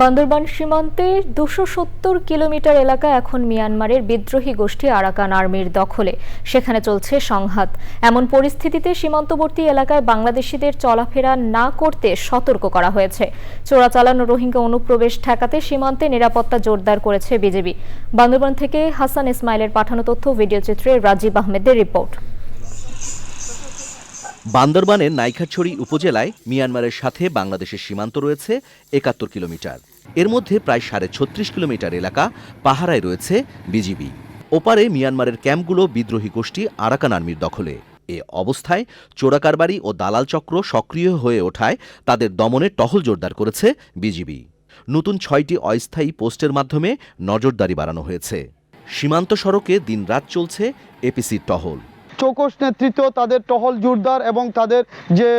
বান্দরবান সীমান্তে দুশো সত্তর কিলোমিটার এলাকা এখন মিয়ানমারের বিদ্রোহী গোষ্ঠী আরাকান আর্মির দখলে। সেখানে চলছে সংঘাত। এমন পরিস্থিতিতে সীমান্তবর্তী এলাকায় বাংলাদেশিদের চলাফেরা না করতে সতর্ক করা হয়েছে। চোরাচালান রোহিঙ্গা অনুপ্রবেশ ঠেকাতে সীমান্তে নিরাপত্তা জোরদার করেছে বিজেপি বান্দরবান থেকে হাসান ইসমাইলের পাঠানো তথ্য ও ভিডিওচিত্রে রাজীব আহমেদের রিপোর্ট। বান্দরবানের নাইখারছড়ি উপজেলায় মিয়ানমারের সাথে বাংলাদেশের সীমান্ত রয়েছে একাত্তর কিলোমিটার। এর মধ্যে প্রায় সাড়ে ছত্রিশ কিলোমিটার এলাকা পাহারায় রয়েছে বিজিবি। ওপারে মিয়ানমারের ক্যাম্পগুলো বিদ্রোহী গোষ্ঠী আরাকান আর্মির দখলে। এ অবস্থায় চোরাকারবারি ও দালাল চক্র সক্রিয় হয়ে ওঠায় তাদের দমনে টহল জোরদার করেছে বিজিবি। নতুন ছয়টি অস্থায়ী পোস্টের মাধ্যমে নজরদারি বাড়ানো হয়েছে। সীমান্ত সড়কে দিনরাত চলছে এপিসির টহল। চৌকস নেতৃত্ব, তাদের টহল জোরদার এবং তাদের যে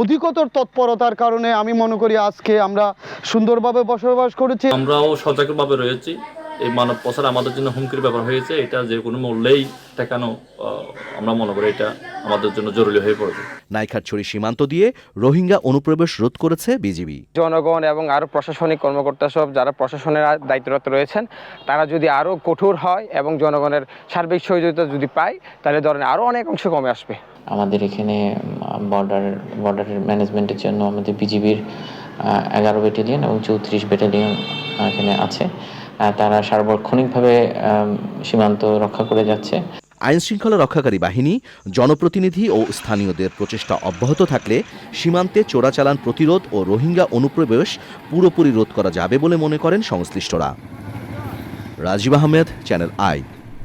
অধিকতর তৎপরতার কারণে আমি মনে করি আজকে আমরা সুন্দরভাবে বসবাস করেছি। আমরাও সজাগভাবে রয়েছি। এই মানব প্রসার আমাদের জন্য হুমকির ব্যাপার হয়েছে এটা যে কোনো মূল্যেই ঠেকানো আমরা মনে করি এটা আমাদের জন্য জরুরি হয়ে পড়েছে নাইখারছড়ি সীমান্ত দিয়ে রোহিঙ্গা অনুপ্রবেশ রোধ করেছে বিজিবি। জনগণ এবং আরও প্রশাসনিক কর্মকর্তা সব যারা প্রশাসনের দায়িত্বরত রয়েছেন তারা যদি আরও কঠোর হয় এবং জনগণের সার্বিক সহযোগিতা যদি পায় তাহলে ধরেন আরও অনেক অংশ কমে আসবে। আমাদের এখানে বর্ডার বর্ডারের ম্যানেজমেন্টের জন্য আমাদের বিজিবির এগারো ব্যাটালিয়ন এবং চৌত্রিশ ব্যাটালিয়ন এখানে আছে। তারা সার্বক্ষণিকভাবে সীমান্ত রক্ষা করে যাচ্ছে। আইন শৃঙ্খলা রক্ষাকারী বাহিনী, জনপ্রতিনিধি ও স্থানীয়দের প্রচেষ্টা অব্যাহত থাকলে সীমান্তে চোরাচালান প্রতিরোধ ও রোহিঙ্গা অনুপ্রবেশ পুরোপুরি রোধ করা যাবে বলে মনে করেন সংশ্লিষ্টরা। Rajib Ahmed channel I